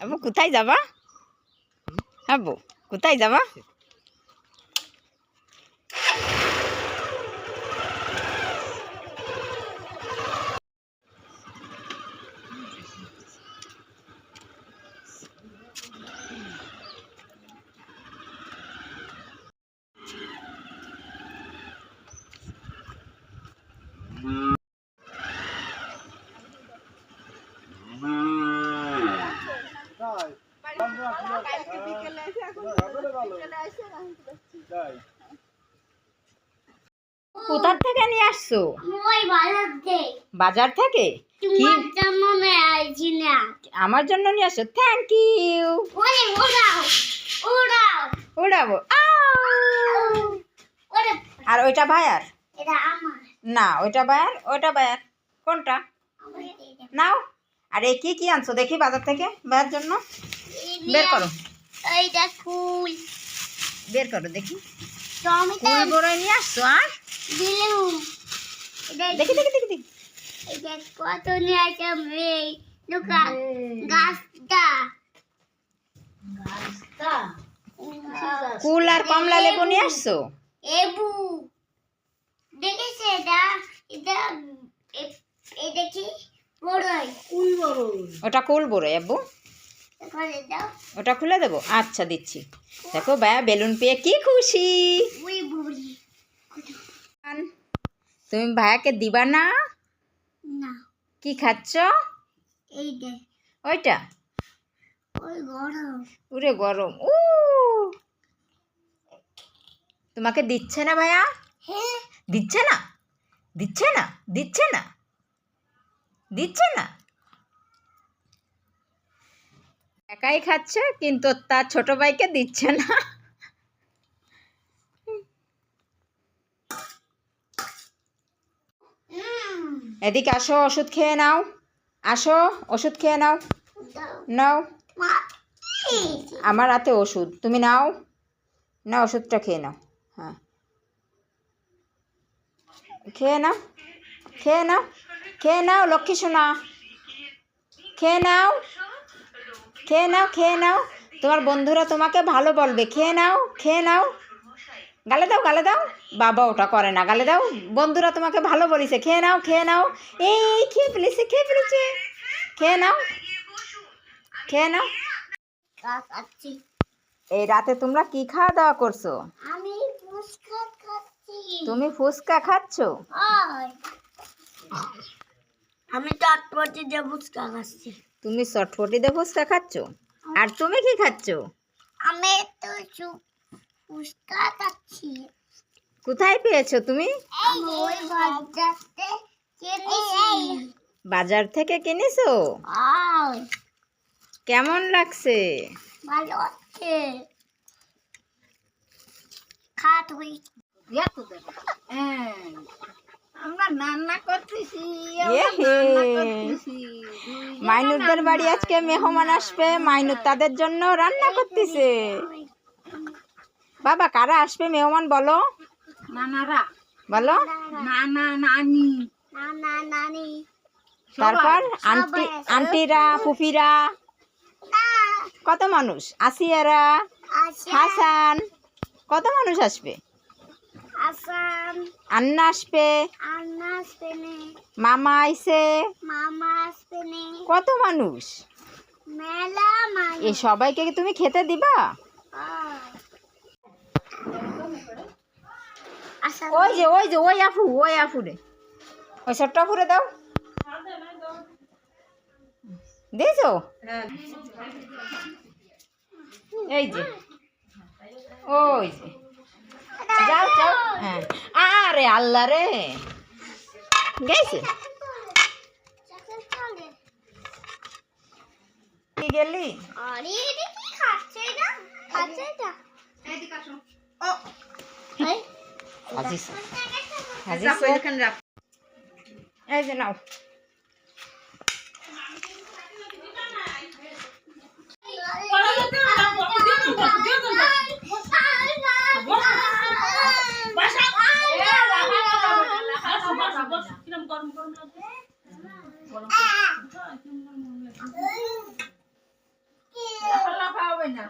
আবু কোথায় যাবা? আবু কোথায় যাবা? কোথা থেকে নিয়ে আসছো? বাজার থেকে। আমার জন্য নিয়ে আসো থ্যাংক ইউ উড়াবো আর ওইটা ভায়ার এটা না ওইটা ভায়ার ওইটা ভায়ার কোনটা? নাও। আর এই কি কি আনছো? দেখি বাজার থেকে ভাইয়ের জন্য। বের করো। এইটা ফুল। বের করো দেখি। টমেটো। ফুল বড়ই নিয়ে আসছো আর? দিলুম দেখি। দেখি দেখি দেখি এটা কত নিয়ে আসলাম এই দোকান। গাছটা। গাছটা? কুল আর কমলা লেবু নিয়ে আসছো? এবু দেখেছে এটা? এটা এটা কি বড়ই। কুল বড়ই। ওটা কুল বড়ই আব্বু। দাও ওটা খুলে দেবো? আচ্ছা দিচ্ছি। দেখো ভাইয়া বেলুন পেয়ে কি খুশি। তুমি ভাইয়াকে দিবা না? কি খাচ্ছ? ওইটা? উরে গরম। উ। তোমাকে দিচ্ছে না ভাইয়া? হ্যাঁ। দিচ্ছে না? দিচ্ছে না? দিচ্ছে না? দিচ্ছে না? একাই খাচ্ছে, কিন্তু তার ছোট ভাইকে দিচ্ছে না। এদিকে আসো, ওষুধ খেয়ে নাও। আসো, ওষুধ খেয়ে নাও। নাও। আমার হাতে ওষুধ, তুমি নাও। না ওষুধটা খেয়ে নাও। হ্যাঁ। খেয়ে নাও খেয়ে নাও খেয়ে নাও, লক্ষ্মী সোনা। খেয়ে নাও। খেয়ে নাও খেয়ে নাও। তোমার বন্ধুরা তোমাকে ভালো বলবে। খেয়ে নাও খেয়ে নাও। গালে দাও গালে দাও। বাবা ওটা করে না। গালে দাও। বন্ধুরা তোমাকে ভালো বলিছে। খেয়ে নাও খেয়ে নাও। এই খেয়ে ফেলেছে খেয়ে ফেলেছে। খেয়ে নাও। খেয়ে নাও। এই রাতে তোমরা কি খাওয়া দাওয়া করছ? আমি ফুচকা খাচ্ছি। তুমি ফুচকা খাচ্ছ? আমি চটপটি দিয়ে ফুচকা খাচ্ছি। তুমি চটপটিতে ফুচকা খাচ্ছ? আর তুমি কি খাচ্ছ? আমি তো ফুচকা খাচ্ছি। কোথায় পেয়েছ তুমি? বাজার থেকে কিনেছো। কেমন লাগছে? ভালো আছে হই। মাইনুরদের বাড়ি আজকে মেহমান আসবে মাইনুর তাদের জন্য রান্না করতেছে। বাবা কারা আসবে মেহমান বলো? নানারা। বলো। নানা নানি। নানা নানি। তারপর আন্টি আন্টিরা ফুফিরা? কত মানুষ? আসিয়ারা। হাসান? কত মানুষ আসবে? আসাম। আন্না আসবে। আন্না আসবেনে। মামা আইছে। মামা আসবেনে। কত মানুষ? মেলা মানে এই সবাইকে কি তুমি খেতে দিবা? ওই যে ওই যে ওই আফু ওই আফু রে। ওই ছোট্ট আফুরে দাও। দিয়েছ? এই যে ওই যে। যাও যাও হ্যাঁ আরে আল্লাহ রে গেছে কি গেলি আরে এটা কি খাচ্ছে এটা খাচ্ছে এটা এই আজিস আজিস এই যে নাও গরম লাগে গরম লাফা হবে না